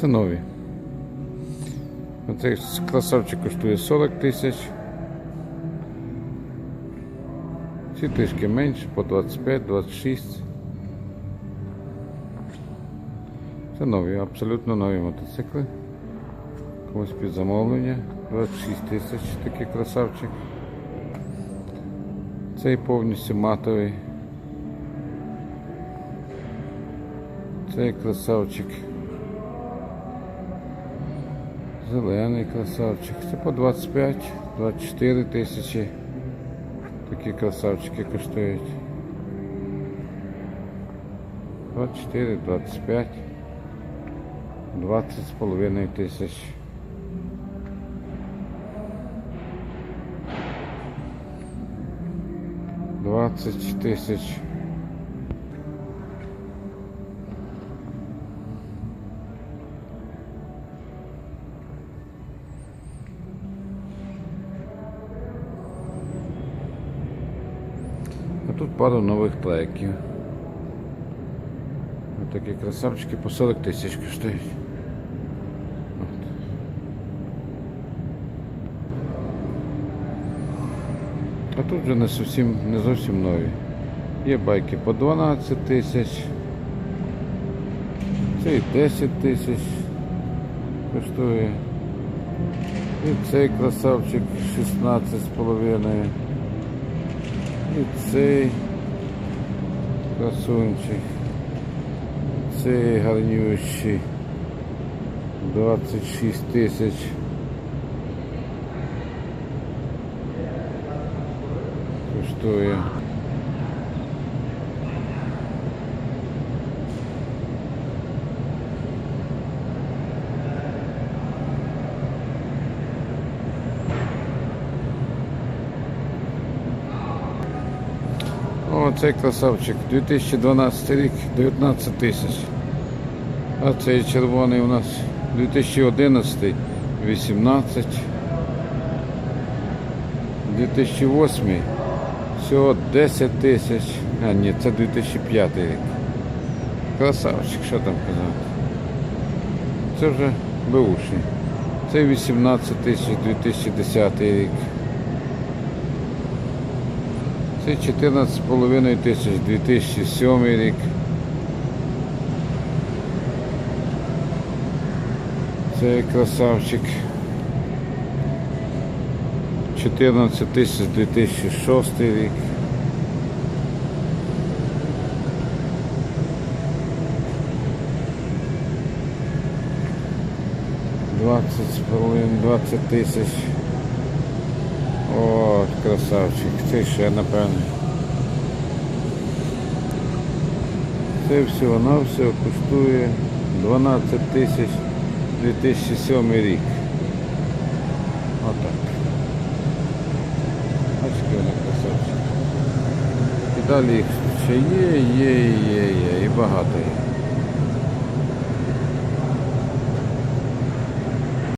Це нові. Оцей красавчик коштує 40 тисяч. Ці трішки менше, по 25-26. Це нові, абсолютно нові мотоцикли. Комусь під замовлення. 26 тисяч такий красавчик. Цей повністю матовий. Цей красавчик. Зелений красавчик. Це по 25-24 тисячі. Такі красавчики коштують. 24, 25, 20 з половиною тисяч. Двадцять тисяч. А тут пару нових треків. Ось такі красавчики по 40 тисяч коштують. А тут вже не зовсім, не зовсім нові. Є байки по 12 тисяч. Цей 10 тисяч коштує. І цей красавчик 16 з половиною. І цей красунчик. Цей гарнющий. 26 тисяч. Коштує. О, цей красавчик. 2012 рік 19 тисяч. А цей червоний у нас 2011 18. 2008 всього 10 тисяч. А ні, це 2005 рік. Красавчик, що там казати. Це вже беушний. Це 18 тисяч 2010 рік. Це 14,5 тисяч 2007 рік. Це красавчик. 14 тисяч 2006 рік. Двадцять з половиною, 20 тисяч. Красавчик. Це ще напевно. Це всього на все коштує 12 тисяч 2007 рік. Отак. Бачите, вони красавчик. І далі їх ще є, є, є, є, і багато є.